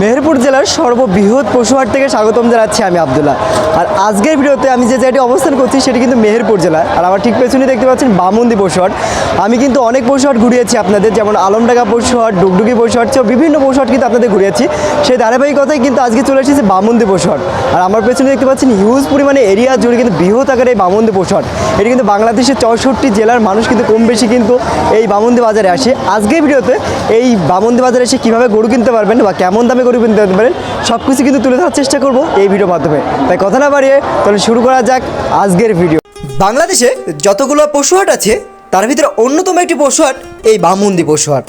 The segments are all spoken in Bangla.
মেহেরপুর জেলার সর্ববৃহৎ পশুহাট থেকে স্বাগতম জানাচ্ছি আমি আবদুল্লাহ। আর আজকের ভিডিওতে আমি যে জায়গাটি অবস্থান করছি, সেটি কিন্তু মেহেরপুর জেলা আর আমার ঠিক পেছনে দেখতে পাচ্ছেন বামন্দি পশুহাট আমি কিন্তু অনেক পশুহাট ঘুরিয়েছি আপনাদের, যেমন আলমডাঙ্গা পশুহাট ডুগডুগি পশুহাট সহ বিভিন্ন পশুহাট কিন্তু আপনাদের ঘুরিয়েছি। সেই ধারাবাহিকতায় কিন্তু আজকে চলে এসেছে বামন্দি পশুহাট আর আমার পেছনে দেখতে পাচ্ছেন হিউজ পরিমাণে এরিয়া জুড়ে কিন্তু বৃহৎ আকারে এই বামন্দি পশুহাট এটি কিন্তু বাংলাদেশের চৌষট্টি জেলার মানুষ কিন্তু কম বেশি কিন্তু এই বামন্দি বাজারে আসে। আজকের ভিডিওতে এই বামন্দি বাজারে এসে কীভাবে গরু কিনতে পারবেন বা কেমন দামে গরু কিনতে পারবেন সব কিছু কিন্তু তুলে ধরার চেষ্টা করব এই ভিডিওর মাধ্যমে। তাই কথা না বাড়িয়ে তাহলে শুরু করা যাক আজকের ভিডিও বাংলাদেশে যতগুলো পশুহাট আছে, তার ভিতরে অন্যতম একটি পশুহাট এই বামন্দি পশুহাট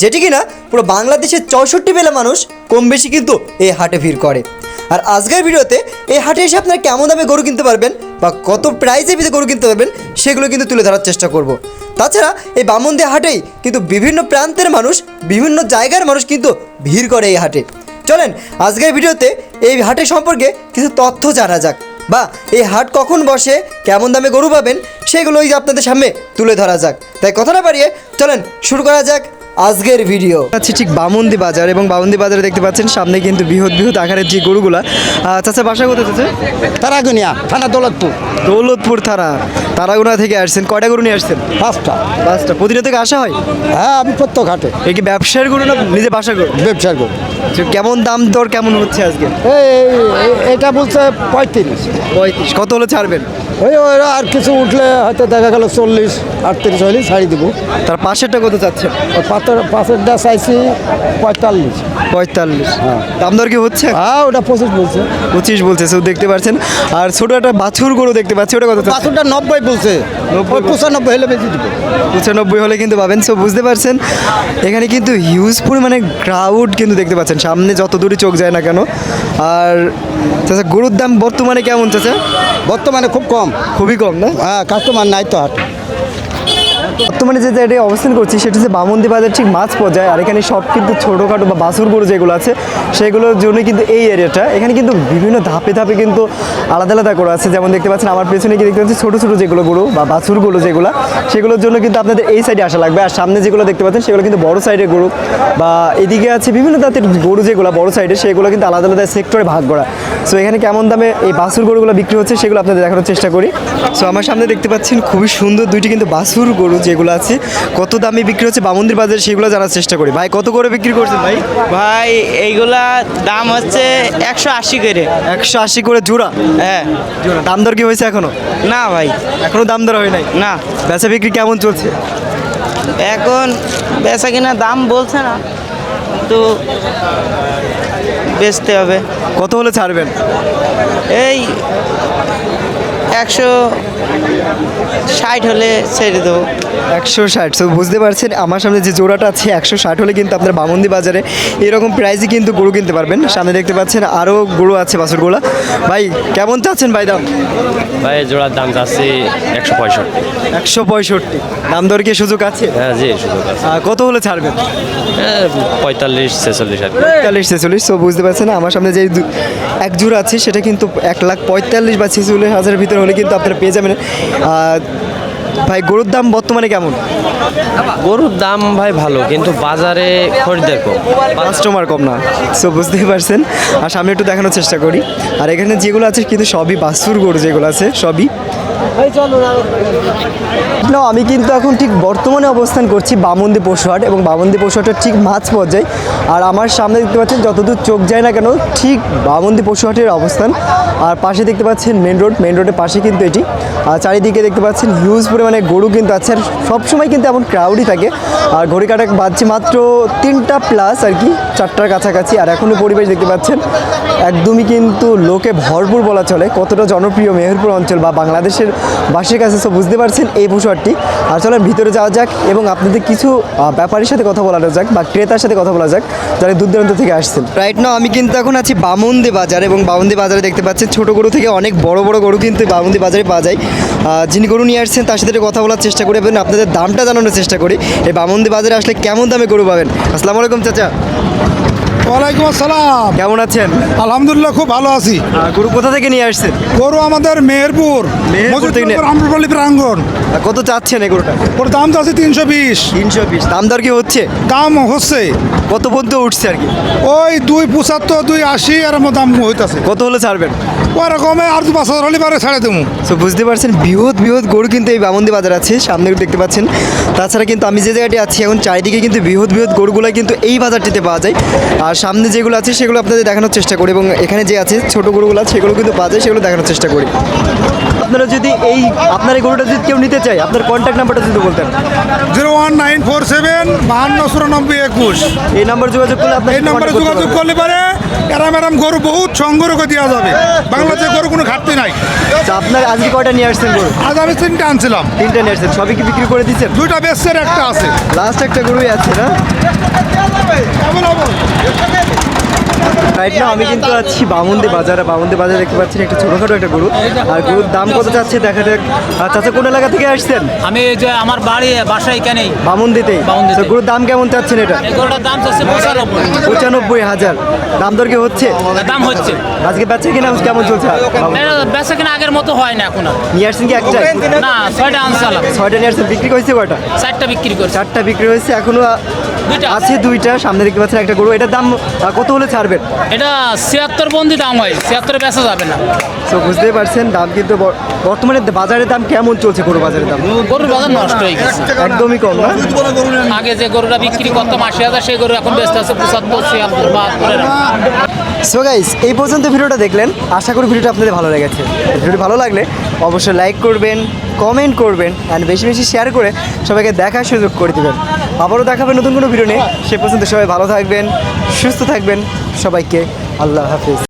যেটি কিনা পুরো বাংলাদেশের চৌষট্টি বেলা মানুষ কম বেশি কিন্তু এই হাটে ভিড় করে। আর আজকের ভিডিওতে এই হাটে এসে আপনারা কেমন দামে গরু কিনতে পারবেন বা কত প্রাইজে ভিতরে গরু কিনতে পারবেন, সেগুলো কিন্তু তুলে ধরার চেষ্টা করব। তাছাড়া এই বামন্দি হাটেই কিন্তু বিভিন্ন প্রান্তের মানুষ, বিভিন্ন জায়গার মানুষ কিন্তু ভিড় করে এই হাটে। চলেন, আজকের ভিডিওতে এই হাটের সম্পর্কে কিছু তথ্য জানা যাক। বা এই হাট কখন বসে, কেমন দামে গরু পাবেন, সেগুলোই আপনাদের সামনে তুলে ধরা যাক। তাই কথা না বাড়িয়ে চলেন, শুরু করা যাক। আজকের ভিডিও আচ্ছা ঠিক বামন্দি বাজার এবং বামন্দি বাজারে দেখতে পাচ্ছেন সামনে কিন্তু বৃহৎ বৃহৎ আকারের যে গরুগুলা। চাচা বাসা কোথায় চাচা? তারাগুনিয়া থানা দৌলতপুর। দৌলতপুর থানা। তারাগুনা থেকে আসছেন। কয়টা গরু নিয়ে আসছেন? পাঁচটা। পাঁচটা। প্রতিদিন থেকে আসা হয়? হ্যাঁ আমি প্রত্যেক হাটে এই কি ব্যবসার গরু না নিজে বাসা গরু? ব্যবসার গরু। কেমন দাম দর কেমন হচ্ছে আজকে? এই এটা বলছে পঁয়ত্রিশ। পঁয়ত্রিশ। কত হলে ছাড়বেন? ওই ওরা আর কিছু উঠলে হয়তো দেখা গেল চল্লিশ আটত্রিশ হলে ছাড়ি দেবো। তার পাশেরটা কত চাচ্ছেন? পাথর পাঁচেরটা চাইছি পঁয়তাল্লিশ। পঁয়তাল্লিশ। দাম দর কি হচ্ছে? হ্যাঁ ওটা পঁচিশ বলছে। পঁচিশ বলছে সব দেখতে পাচ্ছেন। আর ছোট একটা বাছুর গরু দেখতে পাচ্ছি ওটা কত? পাথরটা নব্বই বলছে। নব্বই পঁচানব্বই হলে বেশি দেবো। পঁচানব্বই হলে কিন্তু পাবেন সো বুঝতে পারছেন। এখানে কিন্তু হিউজ পরিমাণে ক্রাউড কিন্তু দেখতে পাচ্ছেন। সামনে যত দূরে চোখ যায় না কেন। আর চাচা গরুর দাম বর্তমানে কেমন চাচা? বর্তমানে খুব কম। খুবই কম না? হ্যাঁ কাস্টমার নাই তো হাট বর্তমানে যে জায়গায় অবস্থান করছি, সেটা হচ্ছে বামন্দি বাজার ঠিক মাছ পর্যায়ে। আর এখানে সব কিন্তু ছোটোখাটো বা বাছুর গরু যেগুলো আছে, সেগুলোর জন্য কিন্তু এই এরিয়াটা এখানে কিন্তু বিভিন্ন ধাপে ধাপে কিন্তু আলাদা আলাদা করে আছে। যেমন দেখতে পাচ্ছেন, আমার পেছনে কি দেখতে পাচ্ছি ছোটো ছোটো যেগুলো গরু বা বাছুরগুলো যেগুলো, সেগুলোর জন্য কিন্তু আপনাদের এই সাইডে আসা লাগবে। আর সামনে যেগুলো দেখতে পাচ্ছেন, সেগুলো কিন্তু বড় সাইডের গরু বা এদিকে আছে বিভিন্ন জাতের গরু যেগুলো বড় সাইডে সেগুলো কিন্তু আলাদা আলাদা সেক্টরে ভাগ করা। সো এখানে কেমন দামে এই বাছুর গরুগুলো বিক্রি হচ্ছে, সেগুলো আপনাদের দেখানোর চেষ্টা করি। সো আমার সামনে দেখতে পাচ্ছেন, খুবই সুন্দর দুইটি কিন্তু বাছুর গরু যেগুলো আছে কত দামে বিক্রি হচ্ছে বামন্দির বাজারে সেগুলো জানার চেষ্টা করি। ভাই কত করে বিক্রি করছেন ভাই? ভাই এইগুলা দাম হচ্ছে একশো আশি করে। একশো আশি করে জোড়া? হ্যাঁ। জোড়া। দাম দর কি হয়েছে এখনও? না ভাই। এখনও দাম দর হয় নাই? না। বেচা বিক্রি কেমন চলছে? এখন বেচা কিনা দাম বলছে না তো বেচতে হবে। কত হলে ছাড়বেন? এই একশো ষাট হলে ছেড়ে দেবো। একশো ষাট। সো বুঝতে পারছেন আমার সামনে যে জোড়াটা আছে একশো ষাট হলে কিন্তু আপনার বামন্দি বাজারে এরকম প্রাইসে কিন্তু গরু কিনতে পারবেন। সামনে দেখতে পাচ্ছেন আরও গরু আছে বাছুরগুলা ভাই কেমন চাচ্ছেন ভাই দাম? ভাই জোড়ার দাম যাচ্ছে একশো পঁয়ষট্টি। একশো পঁয়ষট্টি। দাম দর কি সুযোগ আছে? হ্যাঁ জি সুযোগ আছে। কত হলে ছাড়বেন? পঁয়তাল্লিশ ছেচল্লিশ আর পঁয়তাল্লিশ ছেচল্লিশ সো বুঝতে পারছেন আমার সামনে যে এক জোড়া আছে সেটা কিন্তু এক লাখ পঁয়তাল্লিশ বা ছেচল্লিশ হাজারের ভিতরে হলে কিন্তু আপনারা পেয়ে যাবেন। ভাই গরুর দাম বর্তমানে কেমন? গরুর দাম ভাই ভালো কিন্তু বাজারে খরিদ্দার কম। কাস্টমার কম না। সো বুঝতেই পারছেন। আর সামনে একটু দেখানোর চেষ্টা করি। আর এখানে যেগুলো আছে কিন্তু সবই বাসুর গরু যেগুলো আছে সবই। না, আমি কিন্তু এখন ঠিক বর্তমানে অবস্থান করছি বামন্দি পশুহাট এবং বামন্দি পশুহাটের ঠিক মাঝ পর্যায়ে। আর আমার সামনে দেখতে পাচ্ছেন যতদূর চোখ যায় না কেন, ঠিক বামন্দি পশুহাটের অবস্থান। আর পাশে দেখতে পাচ্ছেন মেন রোড মেন রোডের পাশে কিন্তু এটি। আর চারিদিকে দেখতে পাচ্ছেন হিউজ পরিমাণে গরু কিন্তু আছে। আর সবসময় কিন্তু এমন ক্রাউডই থাকে। আর ঘড়ি কাটা বাজছে মাত্র তিনটা প্লাস আর কি, চারটার কাছাকাছি। আর এখনও পরিবেশ দেখতে পাচ্ছেন, একদমই কিন্তু লোকে ভরপুর বলা চলে। কতটা জনপ্রিয় মেহেরপুর অঞ্চল বা বাংলাদেশের বাসীর কাছে সব বুঝতে পারছেন এই পশুহাটটি আর চলেন ভিতরে যাওয়া যাক এবং আপনাদের কিছু ব্যাপারীর সাথে কথা বলানো যাক বা ক্রেতার সাথে কথা বলা যাক যারা দূর দূরান্ত থেকে আসছেন। রাইট নাও আমি কিন্তু এখন আছি বামন্দি বাজার এবং বামন্দি বাজারে দেখতে পাচ্ছেন ছোট গরু থেকে অনেক বড় বড় গরু কিন্তু বামন্দি বাজারে পাওয়া যায়। যিনি গরু নিয়ে আসছেন তার সাথে কথা বলার চেষ্টা করি এবং আপনাদের দামটা জানানোর চেষ্টা করি। এই বামন্দি বাজারে আসলে কেমন দামে গরু পাবেন? আসসালামু আলাইকুম, চাচা। ওয়ালাইকুম আসসালাম। কেমন আছেন? আলহামদুলিল্লাহ খুব ভালো আছি। গরু কোথা থেকে নিয়ে আসছেন? গরু আমাদের মেহেরপুর মেহেরপুর থেকে আমরপল্লী প্রাঙ্গণ। কত চাচ্ছেন এই গরুটা? ওর দাম তো আছে তিনশো বিশ। তিনশো বিশ। দাম দর কি হচ্ছে? দাম হচ্ছে। কত পর্যন্ত উঠছে আর কি? ওই দুই পঁচাত্তর দুই আশি এর মতো দাম হইতাছে। কত হলে ছাড়বেন? ওরকমে আর দু পাঁচ হাজার হলে পারে ছেড়ে দেবো। সো বুঝতে পারছেন, বৃহৎ বৃহৎ গরু কিন্তু এই বামন্দি বাজার আছে, সামনে দেখতে পাচ্ছেন। তাছাড়া কিন্তু আমি যে জায়গাটি আছি, এখন চারিদিকে কিন্তু বৃহৎ বৃহৎ গরুগুলো কিন্তু এই বাজারটিতে পাওয়া যায়। আর সামনে যেগুলো আছে, সেগুলো আপনাদের দেখানোর চেষ্টা করি এবং এখানে যে আছে ছোটো গরুগুলো আছে সেগুলো কিন্তু পাওয়া যায়, সেগুলো দেখানোর চেষ্টা করি। আপনারা যদি এই আপনার এই গরুটা যদি কেউ নিতে চায় আপনার কন্ট্যাক্ট নাম্বারটা যদি বলতেন। Zero one nine four seven বাহান্ন চুরানব্বই একুশ। এই নাম্বার যোগাযোগ করলে আপনার এই নাম্বারে যোগাযোগ করলে পারে এরাম এরাম গরু বহুত সংগ্রহ করে দেওয়া যাবে। বাংলাদেশে গরু কোনো ঘাটতি নাই। আচ্ছা, আপনার আজকে কয়টা নিয়ে আসছেন গরু? আজ আমি তিনটা আনছিলাম। তিনটা নিয়ে আসছেন। সবই কি বিক্রি করে দিচ্ছেন? দুইটা বেসের একটা আছে। লাস্ট একটা গরুই আছে না কেমন হব রাইট না আমি কিন্তু আছি বামুন্দি বাজারে। বামুন্দি বাজারে দেখতে পাচ্ছেন একটা ছোটোখাটো একটা গরু। আর গরুর দাম কত চাচ্ছে দেখা যাক। আর চাচা কোন এলাকা থেকে আসছেন? আমি এই যে আমার বাড়ি বাসা এখানেই। বামুন্দিতেই। বামুন্দিতে। গরুর দাম কেমন চাচ্ছেন এটা? দাম চাচ্ছে পঁচানব্বই। পঁচানব্বই হাজার। দাম দর কি হচ্ছে? দাম হচ্ছে। আজকে বেচে কিনা কেমন চলছে? বেচা কিনা আগের মতো হয় না এখন। নিয়ে আসছেন কি একটাই? না ছয়টা আনসালাম ছয়টা নিয়ে আসছেন বিক্রি হয়েছে কয়টা? চারটা বিক্রি করছে। চারটা বিক্রি হয়েছে এখনও। আছে দুইটা সামনে দেখতে পাচ্ছেন একটা গরু। এটার দাম কত হলে ছাড়বেন? এটা ছিয়াত্তর বন্দি দাম হয় ছিয়াত্তরে বেচা যাবে না। তো বুঝতেই পারছেন দাম কিন্তু বর্তমানে বাজারের দাম কেমন চলছে গরু বাজারের দাম? গরুর বাজার নষ্ট হয়ে গেছে। একদমই কম না? আগে যে গরুটা বিক্রি করতাম আশি হাজার সেই গরু এখন বেচতে আছে পঁচাত্তর ছিয়াত্তর বাহাত্তর সো গাইস এই পর্যন্ত ভিডিওটা দেখলেন। আশা করি ভিডিওটা আপনাদের ভালো লেগেছে। ভিডিওটি ভালো লাগলে অবশ্যই লাইক করবেন কমেন্ট করবেন অ্যান্ড বেশি বেশি শেয়ার করে সবাইকে দেখার সুযোগ করে দেবেন। আবারও দেখাবে নতুন কোনো ভিডিও নিয়ে। সে পর্যন্ত সবাই ভালো থাকবেন, সুস্থ থাকবেন। সবাইকে আল্লাহ হাফিজ।